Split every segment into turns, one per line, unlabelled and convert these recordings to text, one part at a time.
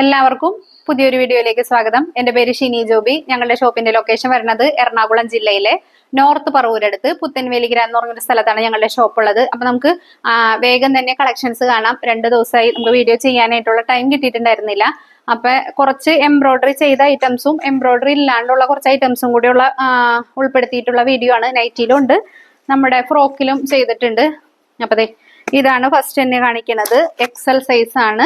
എല്ലാവർക്കും പുതിയൊരു വീഡിയോയിലേക്ക് സ്വാഗതം. എന്റെ പേര് ഷിനി ജോബി. ഞങ്ങളുടെ ഷോപ്പിന്റെ ലൊക്കേഷൻ വരുന്നത് എറണാകുളം ജില്ലയിലെ നോർത്ത് പറവൂരടുത്ത് പുത്തൻവേലിഗ്ര എന്ന് പറഞ്ഞൊരു സ്ഥലത്താണ് ഞങ്ങളുടെ ഷോപ്പ് ഉള്ളത്. അപ്പൊ നമുക്ക് വേഗം തന്നെ കളക്ഷൻസ് കാണാം. രണ്ട് ദിവസമായി നമുക്ക് വീഡിയോ ചെയ്യാനായിട്ടുള്ള ടൈം കിട്ടിയിട്ടുണ്ടായിരുന്നില്ല. അപ്പൊ കുറച്ച് എംബ്രോയിഡറി ചെയ്ത ഐറ്റംസും എംബ്രോയിഡറി ഇല്ലാണ്ടുള്ള കുറച്ച് ഐറ്റംസും കൂടിയുള്ള ഉൾപ്പെടുത്തിയിട്ടുള്ള വീഡിയോ ആണ്. നൈറ്റിയിലും ഉണ്ട് നമ്മുടെ ഫ്രോക്കിലും ചെയ്തിട്ടുണ്ട്. അപ്പൊ ദേ ഇതാണ് ഫസ്റ്റ് തന്നെ കാണിക്കുന്നത് എക്സൽ സൈസ് ആണ്.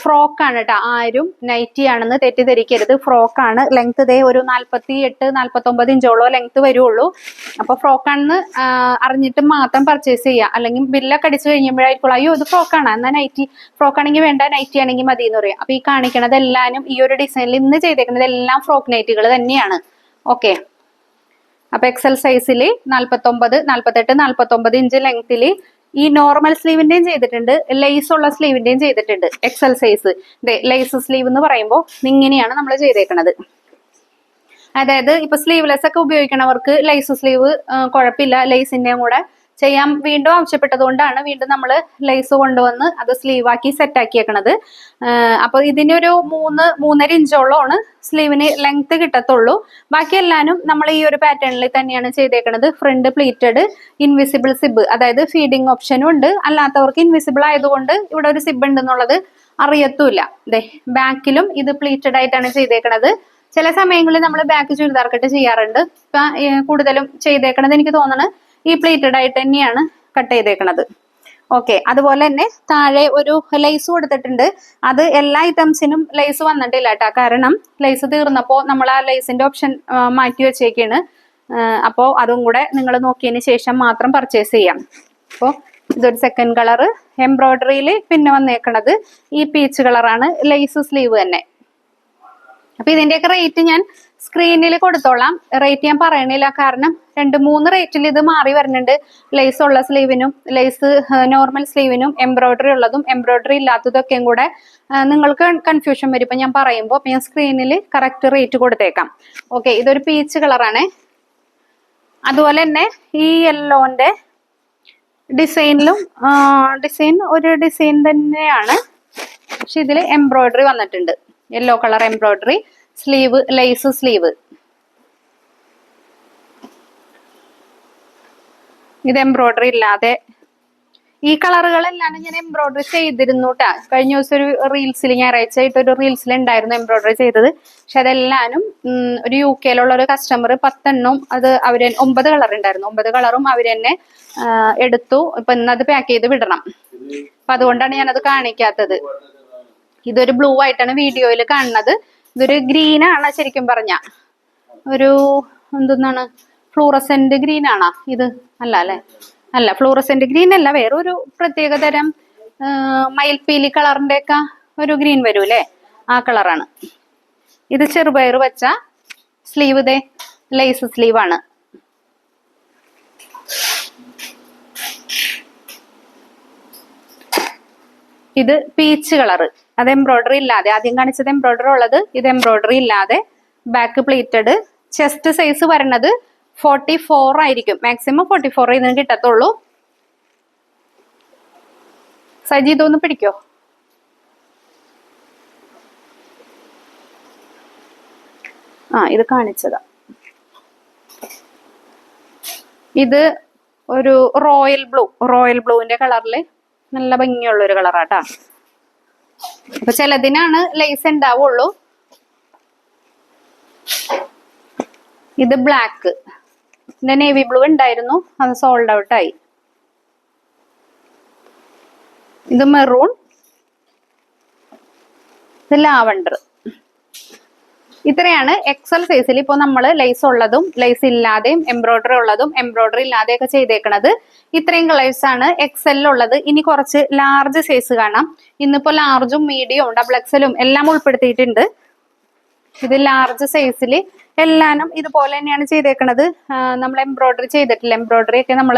ഫ്രോക്ക് ആണ് കേട്ടോ ആരും നൈറ്റി ആണെന്ന് തെറ്റിദ്ധരിക്കരുത്. ഫ്രോക്ക് ആണ്. ലെങ്ത് ദേ ഒരു നാല്പത്തി എട്ട് നാല്പത്തി ഒമ്പത് ഇഞ്ചോളോ ലെങ്ത് വരുള്ളൂ അപ്പൊ ഫ്രോക്ക് ആണെന്ന് അറിഞ്ഞിട്ട് മാത്രം പർച്ചേസ് ചെയ്യുക അല്ലെങ്കിൽ ബില്ലൊക്കെ അടിച്ചു കഴിയുമ്പോഴായിരിക്കും അയ്യോ ഇത് ഫ്രോക്കാണ് എന്നാൽ നൈറ്റി ഫ്രോക്ക് ആണെങ്കിൽ വേണ്ട നൈറ്റി ആണെങ്കിൽ മതി എന്ന് പറയും. അപ്പൊ ഈ കാണിക്കണത് എല്ലാവരും ഈ ഒരു ഡിസൈനിൽ ഇന്ന് ചെയ്തേക്കുന്നത് എല്ലാം ഫ്രോക്ക് നൈറ്റികൾ തന്നെയാണ്. ഓക്കെ അപ്പൊ എക്സൽ സൈസിൽ നാല്പത്തൊമ്പത് നാല്പത്തെട്ട് നാല്പത്തൊമ്പത് ഇഞ്ച് ലെങ്തിൽ ഈ നോർമൽ സ്ലീവിന്റെയും ചെയ്തിട്ടുണ്ട് ലേസ് ഉള്ള സ്ലീവിന്റെയും ചെയ്തിട്ടുണ്ട് എക്സൽ സൈസ് ലേസ് സ്ലീവ് എന്ന് പറയുമ്പോൾ ഇങ്ങനെയാണ് നമ്മൾ ചെയ്തേക്കുന്നത് അതായത് ഇപ്പൊ സ്ലീവ്ലെസ് ഒക്കെ ഉപയോഗിക്കണവർക്ക് ലൈസ് സ്ലീവ് കുഴപ്പമില്ല. ലേസിന്റെയും കൂടെ ചെയ്യാൻ വീണ്ടും ആവശ്യപ്പെട്ടതുകൊണ്ടാണ് വീണ്ടും നമ്മൾ ലേസ് കൊണ്ടുവന്ന് അത് സ്ലീവ് ആക്കി സെറ്റ് ആക്കിയേക്കണത്. അപ്പൊ ഇതിനൊരു മൂന്ന് മൂന്നര ഇഞ്ചോളമാണ് സ്ലീവിന് ലെങ്ത് കിട്ടത്തുള്ളൂ. ബാക്കി എല്ലാനും നമ്മൾ ഈ ഒരു പാറ്റേണിൽ തന്നെയാണ് ചെയ്തേക്കണത്. ഫ്രണ്ട് പ്ലീറ്റഡ് ഇൻവിസിബിൾ സിബ് അതായത് ഫീഡിങ് ഓപ്ഷനും ഉണ്ട്. അല്ലാത്തവർക്ക് ഇൻവിസിബിൾ ആയതുകൊണ്ട് ഇവിടെ ഒരു സിബ് ഉണ്ടെന്നുള്ളത് അറിയത്തുമില്ല ദേ ബാക്കിലും ഇത് പ്ലീറ്റഡ് ആയിട്ടാണ് ചെയ്തേക്കണത്. ചില സമയങ്ങളിൽ നമ്മൾ ബാക്ക് ചുരിദാർ കട്ട് ചെയ്യാറുണ്ട്. ഇപ്പൊ കൂടുതലും ചെയ്തേക്കണത് എനിക്ക് തോന്നണത് ഈ പ്ലേറ്റഡ് ആയിട്ട് തന്നെയാണ് കട്ട് ചെയ്തേക്കണത്. ഓക്കെ അതുപോലെ തന്നെ താഴെ ഒരു ലൈസ് കൊടുത്തിട്ടുണ്ട്. അത് എല്ലാ ഐറ്റംസിനും ലൈസ് വന്നിട്ടില്ല കേട്ടോ കാരണം ലൈസ് തീർന്നപ്പോൾ നമ്മൾ ആ ലൈസിന്റെ ഓപ്ഷൻ മാറ്റി വെച്ചേക്കാണ്. അപ്പോൾ അതും കൂടെ നിങ്ങൾ നോക്കിയതിന് ശേഷം മാത്രം പർച്ചേസ് ചെയ്യാം. അപ്പോൾ ഇതൊരു സെക്കൻഡ് കളർ എംബ്രോയിഡറിയിൽ പിന്നെ വന്നേക്കണത് ഈ പീച്ച് കളറാണ് ലൈസ് സ്ലീവ് തന്നെ. അപ്പൊ ഇതിന്റെയൊക്കെ റേറ്റ് ഞാൻ സ്ക്രീനിൽ കൊടുത്തോളാം. റേറ്റ് ഞാൻ പറയണില്ല. കാരണം രണ്ട് മൂന്ന് റേറ്റിൽ ഇത് മാറി വരുന്നുണ്ട്. ലേസ് ഉള്ള സ്ലീവിനും ലേസ് നോർമൽ സ്ലീവിനും എംബ്രോയിഡറി ഉള്ളതും എംബ്രോയിഡറി ഇല്ലാത്തതൊക്കെയും കൂടെ നിങ്ങൾക്ക് കൺഫ്യൂഷൻ വരും. ഇപ്പൊ ഞാൻ പറയുമ്പോൾ ഞാൻ സ്ക്രീനിൽ കറക്റ്റ് റേറ്റ് കൊടുത്തേക്കാം. ഓക്കെ ഇതൊരു പീച്ച് കളറാണ് അതുപോലെ തന്നെ ഈ യെല്ലോന്റെ ഡിസൈനിലും ഡിസൈൻ ഒരു ഡിസൈൻ തന്നെയാണ്. പക്ഷെ ഇതിൽ എംബ്രോയിഡറി വന്നിട്ടുണ്ട്. Yellow colour embroidery sleeve lace sleeve ഇത് എംബ്രോയിഡറി ഇല്ലാതെ. ഈ കളറുകളെല്ലാം ഞാൻ എംബ്രോയിഡറി ചെയ്തിരുന്നു കേട്ടാ കഴിഞ്ഞ ദിവസം ഒരു റീൽസിൽ ഞായറാഴ്ച ആയിട്ട് ഒരു റീൽസിൽ ഉണ്ടായിരുന്നു എംബ്രോയിഡറി ചെയ്തത്. പക്ഷെ അതെല്ലാനും ഒരു യു കെയിലുള്ള ഒരു കസ്റ്റമർ പത്തെണ്ണം അത് അവർ ഒമ്പത് കളർ ഉണ്ടായിരുന്നു ഒമ്പത് കളറും അവർ തന്നെ എടുത്തു. ഇപ്പൊ ഇന്ന് അത് പാക്ക് ചെയ്ത് വിടണം. അപ്പൊ അതുകൊണ്ടാണ് ഞാനത് കാണിക്കാത്തത്. ഇതൊരു ബ്ലൂ ആയിട്ടാണ് വീഡിയോയിൽ കാണുന്നത്. ഇതൊരു ഗ്രീൻ ആണ് ശരിക്കും പറഞ്ഞ. ഒരു എന്തെന്നാണ്? ഫ്ലൂറസെന്റ് ഗ്രീൻ ആണോ ഇത്. അല്ല അല്ലെ? അല്ല ഫ്ലൂറസെന്റ് ഗ്രീൻ അല്ല വേറൊരു പ്രത്യേക തരം മയിൽപ്പീലി കളറിന്റെ ഒക്കെ ഒരു ഗ്രീൻ വരും വരൂലേ ആ കളറാണ്. ഇത് ചെറുപയർ വെച്ച സ്ലീവ് ഇതേ ലേസ് സ്ലീവ് ആണ്. ഇത് പീച്ച് കളർ അത് എംബ്രോയിഡറി ഇല്ലാതെ ആദ്യം കാണിച്ചത് എംബ്രോയിഡറി ഉള്ളത് ഇത് എംബ്രോയിഡറി ഇല്ലാതെ ബാക്ക് പ്ലീറ്റഡ് ചെസ്റ്റ് സൈസ് വരണത് ഫോർട്ടി ഫോർ ആയിരിക്കും. മാക്സിമം ഫോർട്ടി ഫോർ ഇതിന് കിട്ടത്തുള്ളൂ. സജി ഇതൊന്ന് പിടിക്കോ? ആ ഇത് കാണിച്ചതാ. ഇത് ഒരു റോയൽ ബ്ലൂ റോയൽ ബ്ലൂവിന്റെ കളറിൽ നല്ല ഭംഗിയുള്ള ഒരു കളറാട്ടാ. അപ്പൊ ചിലതിനാണ് ലേസ് ഉണ്ടാവുള്ളൂ ഇത് ബ്ലാക്ക് ഇതിന്റെ നേവി ബ്ലൂ ഉണ്ടായിരുന്നു അത് സോൾഡ് ഔട്ട് ആയി. ഇത് മെറൂൺ ഇത് ലാവണ്ടർ ഇത്രയാണ് എക്സൽ സൈസിൽ ഇപ്പോൾ നമ്മൾ ലൈസ് ഉള്ളതും ലൈസ് ഇല്ലാതെയും എംബ്രോയിഡറി ഉള്ളതും എംബ്രോയിഡറി ഇല്ലാതെയൊക്കെ ചെയ്തേക്കണത്. ഇത്രയും കളേഴ്സ് ആണ് എക്സലിലുള്ളത് ഇനി കുറച്ച് ലാർജ് സൈസ് കാണാം. ഇന്നിപ്പോൾ ലാർജും മീഡിയവും ഡബിൾ എക്സലും എല്ലാം ഉൾപ്പെടുത്തിയിട്ടുണ്ട്. ഇത് ലാർജ് സൈസിൽ എല്ലാനും ഇതുപോലെ തന്നെയാണ് ചെയ്തേക്കണത്. നമ്മൾ എംബ്രോയിഡറി ചെയ്തിട്ടില്ല. എംബ്രോയിഡറി ഒക്കെ നമ്മൾ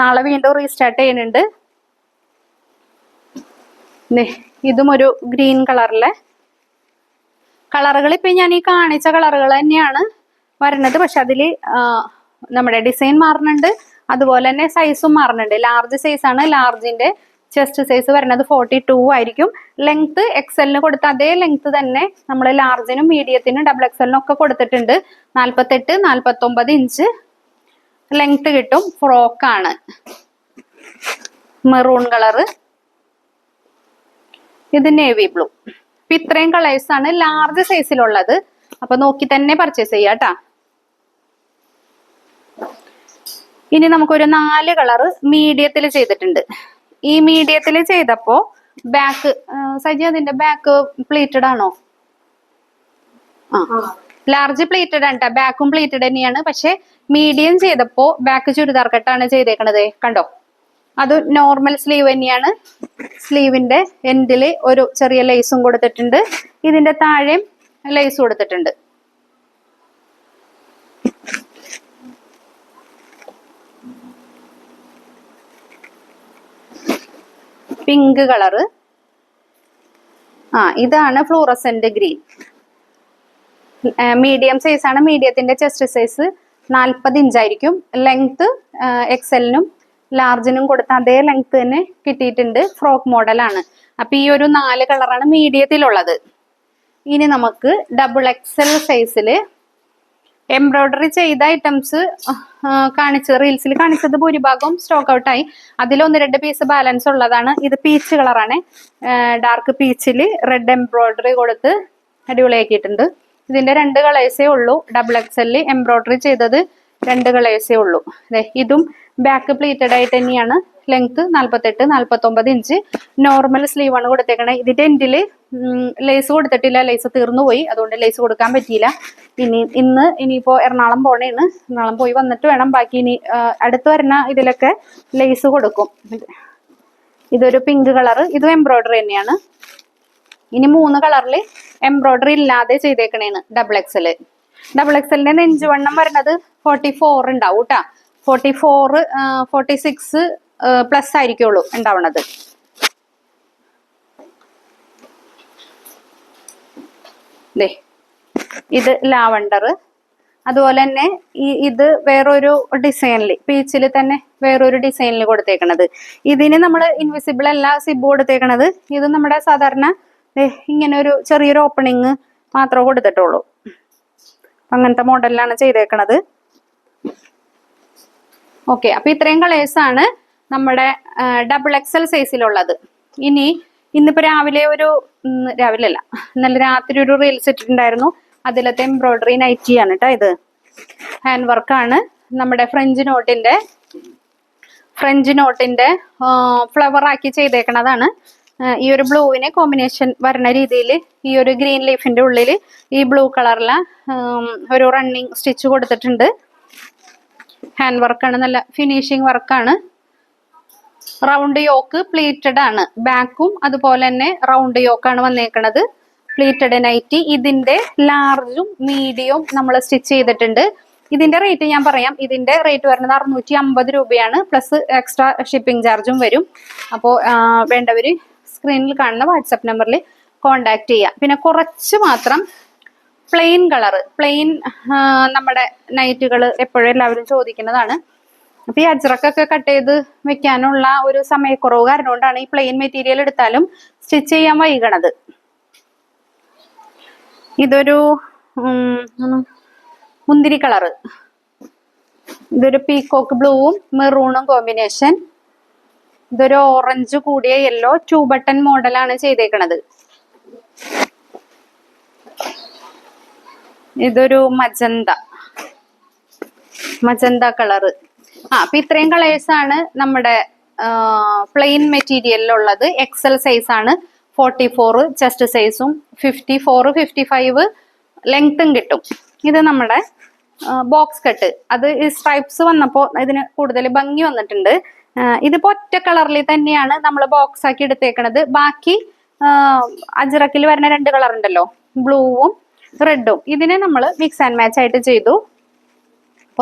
നാളെ വീണ്ടും റീസ്റ്റാർട്ട് ചെയ്യുന്നുണ്ട്. ഇതും ഒരു ഗ്രീൻ കളറിലെ കളറുകൾ ഇപ്പൊ ഞാൻ ഈ കാണിച്ച കളറുകൾ തന്നെയാണ് വരുന്നത്. പക്ഷെ അതിൽ നമ്മുടെ ഡിസൈൻ മാറുന്നുണ്ട്. അതുപോലെ തന്നെ സൈസും മാറുന്നുണ്ട്. ലാർജ് സൈസ് ആണ് ലാർജിന്റെ ചെസ്റ്റ് സൈസ് വരുന്നത് ഫോർട്ടി ടു ആയിരിക്കും. ലെങ്ത് എക്സലിന് കൊടുത്ത അതേ ലെങ്ത് തന്നെ നമ്മൾ ലാർജിനും മീഡിയത്തിനും ഡബിൾ എക്സലിനും ഒക്കെ കൊടുത്തിട്ടുണ്ട്. നാൽപ്പത്തെട്ട് നാൽപ്പത്തൊമ്പത് ഇഞ്ച് ലെങ്ത് കിട്ടും. ഫ്രോക്കാണ് മെറൂൺ കളറ്. ഇത് നേവി ബ്ലൂ. അപ്പൊ ഇത്രയും കളേഴ്സ് ആണ് ലാർജ് സൈസിലുള്ളത് അപ്പൊ നോക്കി തന്നെ പർച്ചേസ് ചെയ്യാം കേട്ടാ ഇനി നമുക്കൊരു നാല് കളറ് മീഡിയത്തിൽ ചെയ്തിട്ടുണ്ട്. ഈ മീഡിയത്തിൽ ചെയ്തപ്പോ ബാക്ക് സജി അതിന്റെ ബാക്ക് പ്ലീറ്റഡ് ആണോ? ആ ലാർജ് പ്ലീറ്റഡ് ആണ് ബാക്കും പ്ലീറ്റഡ് തന്നെയാണ്. പക്ഷെ മീഡിയം ചെയ്തപ്പോ ബാക്ക് ചുരിദാർ കെട്ടാണ് ചെയ്തേക്കണത്. കണ്ടോ? അത് നോർമൽ സ്ലീവ് തന്നെയാണ്. സ്ലീവിന്റെ എൻഡിൽ ഒരു ചെറിയ ലേസും കൊടുത്തിട്ടുണ്ട്. ഇതിന്റെ താഴെയും ലേസ് കൊടുത്തിട്ടുണ്ട്. പിങ്ക് കളറ് ആ ഇതാണ് ഫ്ലൂറസെന്റ് ഗ്രീൻ മീഡിയം സൈസ് ആണ്. മീഡിയത്തിന്റെ ചെസ്റ്റ് സൈസ് നാൽപ്പത് ഇഞ്ചായിരിക്കും ലെങ്ത് എക്സലിനും ലാർജിനും കൊടുത്ത അതേ ലെങ്ത് തന്നെ കിട്ടിയിട്ടുണ്ട്. ഫ്രോക്ക് മോഡലാണ്. അപ്പൊ ഈ ഒരു നാല് കളറാണ് മീഡിയത്തിലുള്ളത്. ഇനി നമുക്ക് ഡബിൾ എക്സൽ സൈസിൽ എംബ്രോയിഡറി ചെയ്ത ഐറ്റംസ് കാണിച്ചത് റീൽസിൽ കാണിച്ചത് ഭൂരിഭാഗവും സ്റ്റോക്ക് ഔട്ടായി അതിൽ ഒന്ന് രണ്ട് പീസ് ബാലൻസ് ഉള്ളതാണ്. ഇത് പീച്ച് കളറാണ് ഡാർക്ക് പീച്ചിൽ റെഡ് എംബ്രോയിഡറി കൊടുത്ത് അടിപൊളിയാക്കിയിട്ടുണ്ട്. ഇതിന്റെ രണ്ട് കളേഴ്സേ ഉള്ളൂ. ഡബിൾ എക്സലിൽ എംബ്രോയിഡറി ചെയ്തത് രണ്ട് കളേഴ്സേ ഉള്ളൂ. ഇതും ബാക്ക് പ്ലീറ്റഡ് ആയിട്ട് തന്നെയാണ്. ലെങ്ത് നാൽപ്പത്തെട്ട് നാൽപ്പത്തൊമ്പത് ഇഞ്ച് നോർമൽ സ്ലീവ് ആണ് കൊടുത്തേക്കണേ. ഇതിന്റെ എൻഡിൽ ലേസ് കൊടുത്തിട്ടില്ല. ലേസ് തീർന്നു പോയി. അതുകൊണ്ട് ലേസ് കൊടുക്കാൻ പറ്റിയില്ല. ഇനി ഇന്ന് ഇനിയിപ്പോ എറണാകുളം പോണേണ്. എറണാകുളം പോയി വന്നിട്ട് വേണം. ബാക്കി ഇനി അടുത്ത് വരുന്ന ഇതിലൊക്കെ ലേസ് കൊടുക്കും. ഇതൊരു പിങ്ക് കളർ ഇതും എംബ്രോയിഡറി തന്നെയാണ്. ഇനി മൂന്ന് കളറിൽ എംബ്രോയിഡറി ഇല്ലാതെ ചെയ്തേക്കണേന്ന് ഡബിൾ എക്സൽ ഡബിൾ എക്സലിന്റെ നെഞ്ചുവണ്ണം വരുന്നത് ഫോർട്ടി ഫോർ ഉണ്ടാവും കേട്ടാ forty four forty six plus ആയിരിക്കുള്ളൂ ഉണ്ടാവണത്. ദേ ഇത് ലാവണ്ടർ അതുപോലെ തന്നെ ഈ ഇത് വേറൊരു ഡിസൈനിൽ പീച്ചിൽ തന്നെ വേറൊരു ഡിസൈനിൽ കൊടുത്തേക്കണത്. ഇതിന് നമ്മൾ ഇൻവിസിബിൾ അല്ല സിബ് കൊടുത്തേക്കണത്. ഇത് നമ്മുടെ സാധാരണ ഇങ്ങനെ ഒരു ചെറിയൊരു ഓപ്പണിങ് മാത്രമേ കൊടുത്തിട്ടുള്ളൂ. അങ്ങനത്തെ മോഡലിലാണ് ചെയ്തേക്കണത്. ഓക്കെ അപ്പൊ ഇത്രയും കളേഴ്സ് ആണ് നമ്മുടെ ഡബിൾ എക്സൽ സൈസിലുള്ളത് ഇനി ഇന്നിപ്പോ രാവിലെ ഒരു രാവിലെ അല്ല ഇന്നലെ രാത്രി ഒരു റീൽസ് ഇട്ടിട്ടുണ്ടായിരുന്നു. അതിലത്തെ എംബ്രോയിഡറി നൈറ്റി ആണ് കേട്ടോ ഇത്. ഹാൻഡ് വർക്കാണ് നമ്മുടെ ഫ്രഞ്ച് നോട്ടിന്റെ ഫ്രഞ്ച് നോട്ടിന്റെ ഫ്ലവർ ആക്കി ചെയ്തേക്കണതാണ്. ഈ ഒരു ബ്ലൂവിനെ കോമ്പിനേഷൻ വരുന്ന രീതിയിൽ ഈ ഒരു ഗ്രീൻ ലീഫിന്റെ ഉള്ളിൽ ഈ ബ്ലൂ കളറിലെ ഒരു റണ്ണിങ് സ്റ്റിച്ച് കൊടുത്തിട്ടുണ്ട്. ഹാൻഡ് വർക്കാണ് നല്ല ഫിനിഷിങ് വർക്കാണ് റൗണ്ട് യോക്ക് പ്ലീറ്റഡ് ആണ് ബാക്കും അതുപോലെ തന്നെ റൗണ്ട് യോക്കാണ് വന്നേക്കണത്. പ്ലീറ്റഡ് നൈറ്റി ഇതിന്റെ ലാർജും മീഡിയവും നമ്മൾ സ്റ്റിച്ച് ചെയ്തിട്ടുണ്ട്. ഇതിന്റെ റേറ്റ് ഞാൻ പറയാം ഇതിന്റെ റേറ്റ് വരുന്നത് അറുന്നൂറ്റി അമ്പത് രൂപയാണ് പ്ലസ് എക്സ്ട്രാ ഷിപ്പിംഗ് ചാർജും വരും. അപ്പോൾ വേണ്ടവർ സ്ക്രീനിൽ കാണുന്ന വാട്സപ്പ് നമ്പറിൽ കോണ്ടാക്ട് ചെയ്യാം. പിന്നെ കുറച്ച് മാത്രം പ്ലെയിൻ കളർ പ്ലെയിൻ നമ്മുടെ നൈറ്റുകൾ എപ്പോഴും എല്ലാവരും ചോദിക്കുന്നതാണ്. അപ്പൊ ഈ അജ്രക്കൊക്കെ കട്ട് ചെയ്ത് വെക്കാനുള്ള ഒരു സമയക്കുറവ് കാരണം കൊണ്ടാണ് ഈ പ്ലെയിൻ മെറ്റീരിയൽ എടുത്താലും സ്റ്റിച്ച് ചെയ്യാൻ വൈകണത്. ഇതൊരു മുന്തിരി കളറ് ഇതൊരു പീക്കോക്ക് ബ്ലൂവും മെറൂണും കോമ്പിനേഷൻ ഇതൊരു ഓറഞ്ച് കൂടിയ യെല്ലോ ടൂ ബട്ടൺ മോഡലാണ് ചെയ്തേക്കണത്. ഇതൊരു മജന്ത. Magenta colour. ആ അപ്പൊ ഇത്രയും കളേഴ്സ് ആണ് നമ്മുടെ പ്ലെയിൻ മെറ്റീരിയലിലുള്ളത്. എക്സൽ സൈസ് ആണ്. ഫോർട്ടി ഫോർ ചെസ്റ്റ് സൈസും ഫിഫ്റ്റി ഫോർ ഫിഫ്റ്റി ഫൈവ് ലെങ്ത്തും കിട്ടും. ഇത് നമ്മുടെ ബോക്സ് കട്ട്. അത് ഈ സ്ട്രൈപ്സ് വന്നപ്പോൾ ഇതിന് കൂടുതൽ ഭംഗി വന്നിട്ടുണ്ട്. ഇതിപ്പോൾ ഇതിപ്പോ ഒറ്റ കളറിൽ തന്നെയാണ് നമ്മൾ ബോക്സ് ആക്കി എടുത്തേക്കണത്. ബാക്കി അജറക്കിൽ വരുന്ന രണ്ട് കളർ ഉണ്ടല്ലോ ബ്ലൂവും റെഡും ഇതിനെ നമ്മൾ മിക്സ് ആൻഡ് മാച്ച് ആയിട്ട് ചെയ്തു.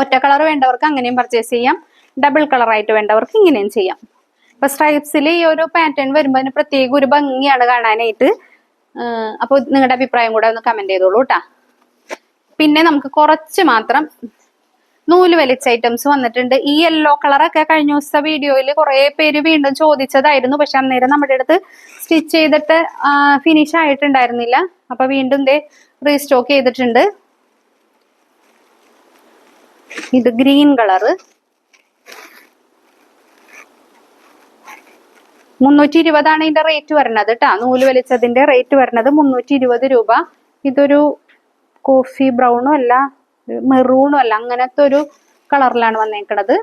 ഒറ്റ കളർ വേണ്ടവർക്ക് അങ്ങനെയും പർച്ചേസ് ചെയ്യാം. ഡബിൾ കളർ ആയിട്ട് വേണ്ടവർക്ക് ഇങ്ങനെയും ചെയ്യാം. ഇപ്പൊ സ്ട്രൈപ്സിൽ ഈ ഒരു പാറ്റേൺ വരുമ്പോൾ അതിന് പ്രത്യേക ഒരു ഭംഗിയാണ് കാണാനായിട്ട്. അപ്പോൾ നിങ്ങളുടെ അഭിപ്രായം കൂടെ ഒന്ന് കമന്റ് ചെയ്തോളൂ കേട്ടാ പിന്നെ നമുക്ക് കുറച്ച് മാത്രം നൂൽ വലിച്ച ഐറ്റംസ് വന്നിട്ടുണ്ട്. ഈ യെല്ലോ കളറൊക്കെ കഴിഞ്ഞ ദിവസത്തെ വീഡിയോയിൽ കുറെ പേര് വീണ്ടും ചോദിച്ചതായിരുന്നു. പക്ഷെ അന്നേരം നമ്മുടെ അടുത്ത് സ്റ്റിച്ച് ചെയ്തിട്ട് ഫിനിഷ് ആയിട്ടുണ്ടായിരുന്നില്ല. അപ്പൊ വീണ്ടും ദേ റീസ്റ്റോക്ക് ചെയ്തിട്ടുണ്ട്. ഇത് ഗ്രീൻ കളറ് മുന്നൂറ്റി ഇരുപതാണ് ഇതിന്റെ റേറ്റ് വരുന്നത് കേട്ടാ നൂൽ വലിച്ചതിന്റെ റേറ്റ് വരുന്നത് മുന്നൂറ്റി ഇരുപത് രൂപ. ഇതൊരു കോഫി ബ്രൗണും അല്ല മെറൂണും അല്ല അങ്ങനത്തെ ഒരു കളറിലാണ് വന്നേക്കണത്.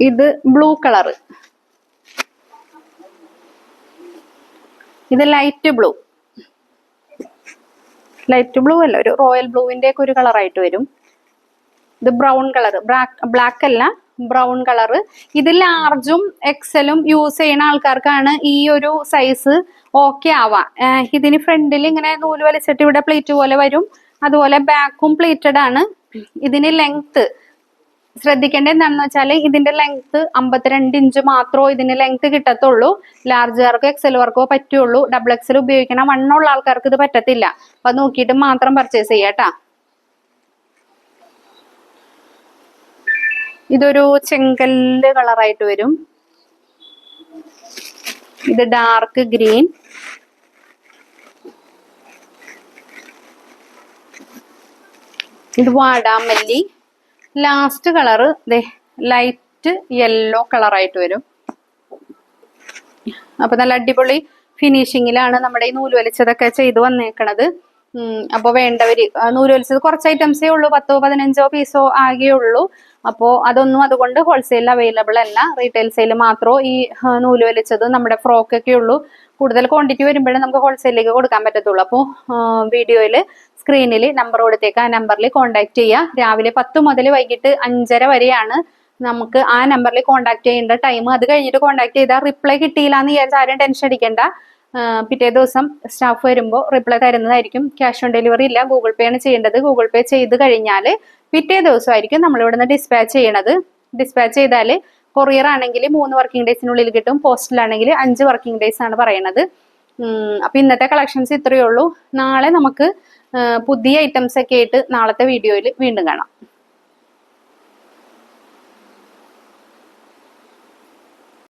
ഇത് ബ്ലൂ കളറ്. ഇത് ലൈറ്റ് ബ്ലൂ. ലൈറ്റ് ബ്ലൂ അല്ല ഒരു റോയൽ ബ്ലൂവിന്റെ ഒക്കെ ഒരു കളറായിട്ട് വരും. ഇത് ബ്രൗൺ കളർ ബ്ലാക്ക് അല്ല ബ്രൗൺ കളർ ഇത് ലാർജും എക്സലും യൂസ് ചെയ്യുന്ന ആൾക്കാർക്കാണ് ഈ ഒരു സൈസ് ഓക്കെ ആവാം ഇതിന് ഫ്രണ്ടിൽ ഇങ്ങനെ നൂൽ വലിച്ചിട്ട് ഇവിടെ പ്ലേറ്റ് പോലെ വരും. അതുപോലെ ബാക്കും പ്ലേറ്റഡ് ആണ്. ഇതിന് ലെങ്ത് ശ്രദ്ധിക്കേണ്ടത് എന്താണെന്ന് വെച്ചാൽ ഇതിന്റെ ലെങ്ത് അമ്പത്തിരണ്ട് ഇഞ്ച് മാത്രമേ ഇതിന് ലെങ്ത് കിട്ടത്തുള്ളൂ. ലാർജുകാർക്കോ എക്സൽ വർക്കോ പറ്റുള്ളൂ. ഡബിൾ എക്സൽ ഉപയോഗിക്കണം. വണ്ണമുള്ള ആൾക്കാർക്ക് ഇത് പറ്റത്തില്ല. അപ്പൊ നോക്കിയിട്ട് മാത്രം പർച്ചേസ് ചെയ്യാട്ടാ ഇതൊരു ചെങ്കല്ല് കളറായിട്ട് വരും. ഇത് ഡാർക്ക് ഗ്രീൻ ഇത് വാടാമല്ലി. ലാസ്റ്റ് കളറ് ദേ ലൈറ്റ് യെല്ലോ കളറായിട്ട് വരും. അപ്പൊ നല്ല അടിപൊളി ഫിനിഷിങ്ങിലാണ് നമ്മുടെ ഈ നൂൽ വലിച്ചതൊക്കെ ചെയ്ത് വന്നേക്കണത്. ഉം, അപ്പൊ വേണ്ടവര് ആ, നൂൽ കുറച്ച് ഐറ്റംസേ ഉള്ളൂ. പത്തോ പതിനഞ്ചോ പീസോ ആകെ ഉള്ളൂ. അപ്പോൾ അതൊന്നും അതുകൊണ്ട് ഹോൾസെയിൽ അവൈലബിൾ അല്ല. റീറ്റെയിൽ സെയിൽ മാത്രമേ ഈ നൂൽ വലിച്ചത് നമ്മുടെ ഫ്രോക്ക് ഒക്കെ ഉള്ളൂ. കൂടുതൽ ക്വാണ്ടിറ്റി വരുമ്പോഴേ നമുക്ക് ഹോൾസെയിലേക്ക് കൊടുക്കാൻ പറ്റത്തുള്ളൂ. അപ്പോൾ വീഡിയോയിൽ സ്ക്രീനിൽ നമ്പർ കൊടുത്തേക്ക് ആ നമ്പറിൽ കോൺടാക്ട് ചെയ്യുക രാവിലെ പത്ത് മുതൽ വൈകിട്ട് അഞ്ചര വരെയാണ് നമുക്ക് ആ നമ്പറിൽ കോൺടാക്ട് ചെയ്യേണ്ട ടൈം അത് കഴിഞ്ഞിട്ട് കോൺടാക്ട് ചെയ്താൽ റിപ്ലൈ കിട്ടിയില്ല എന്ന് വിചാരിച്ച് ആരും ടെൻഷൻ അടിക്കേണ്ട. പിറ്റേ ദിവസം സ്റ്റാഫ് വരുമ്പോൾ റിപ്ലൈ തരുന്നതായിരിക്കും. ക്യാഷ് ഓൺ ഡെലിവറി ഇല്ല. ഗൂഗിൾ പേ ആണ് ചെയ്യേണ്ടത്. ഗൂഗിൾ പേ ചെയ്ത് കഴിഞ്ഞാൽ പിറ്റേ ദിവസമായിരിക്കും നമ്മൾ ഇവിടുന്ന് ഡിസ്പാച്ച് ചെയ്യണത്. ഡിസ്പാച്ച് ചെയ്താൽ കൊറിയർ ആണെങ്കിൽ മൂന്ന് വർക്കിംഗ് ഡേയ്സിനുള്ളിൽ കിട്ടും. പോസ്റ്റിലാണെങ്കിൽ അഞ്ച് വർക്കിംഗ് ഡേയ്സ് ആണ് പറയണത്. അപ്പം ഇന്നത്തെ കളക്ഷൻസ് ഇത്രയേ ഉള്ളൂ. നാളെ നമുക്ക് പുതിയ ഐറ്റംസ് ഒക്കെ ആയിട്ട് നാളത്തെ വീഡിയോയിൽ വീണ്ടും കാണാം.